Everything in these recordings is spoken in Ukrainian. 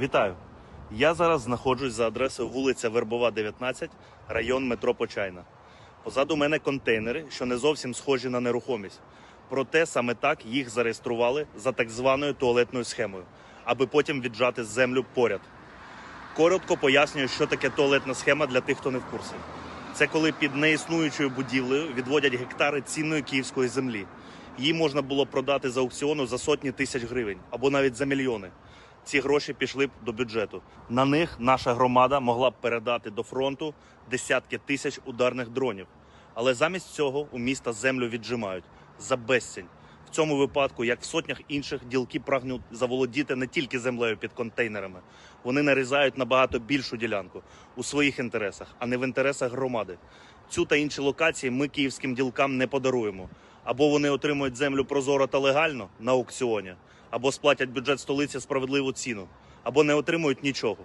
Вітаю! Я зараз знаходжусь за адресою вулиця Вербова, 19, район метро Почайна. Позаду мене контейнери, що не зовсім схожі на нерухомість. Проте саме так їх зареєстрували за так званою туалетною схемою, аби потім віджати землю поряд. Коротко пояснюю, що таке туалетна схема для тих, хто не в курсі. Це коли під неіснуючою будівлею відводять гектари цінної київської землі. Її можна було продати за аукціону за сотні тисяч гривень або навіть за мільйони. Ці гроші пішли б до бюджету. На них наша громада могла б передати до фронту десятки тисяч ударних дронів. Але замість цього у міста землю віджимають за безцінь. В цьому випадку, як в сотнях інших, ділки прагнуть заволодіти не тільки землею під контейнерами. Вони нарізають набагато більшу ділянку у своїх інтересах, а не в інтересах громади. Цю та інші локації ми київським ділкам не подаруємо. Або вони отримують землю прозоро та легально на аукціоні, або сплатять бюджет столиці справедливу ціну, або не отримують нічого.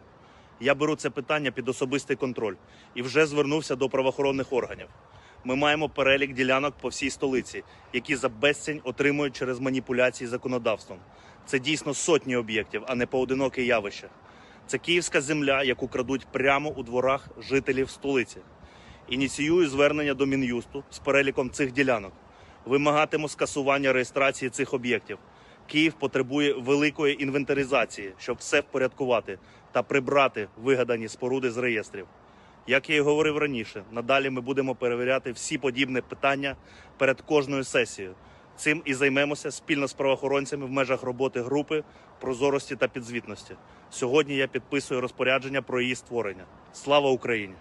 Я беру це питання під особистий контроль і вже звернувся до правоохоронних органів. Ми маємо перелік ділянок по всій столиці, які за безцінь отримують через маніпуляції законодавством. Це дійсно сотні об'єктів, а не поодиноке явище. Це київська земля, яку крадуть прямо у дворах жителів столиці. Ініціюю звернення до Мін'юсту з переліком цих ділянок. Вимагатиму скасування реєстрації цих об'єктів. Київ потребує великої інвентаризації, щоб все впорядкувати та прибрати вигадані споруди з реєстрів. Як я і говорив раніше, надалі ми будемо перевіряти всі подібні питання перед кожною сесією. Цим і займемося спільно з правоохоронцями в межах роботи групи прозорості та підзвітності. Сьогодні я підписую розпорядження про її створення. Слава Україні!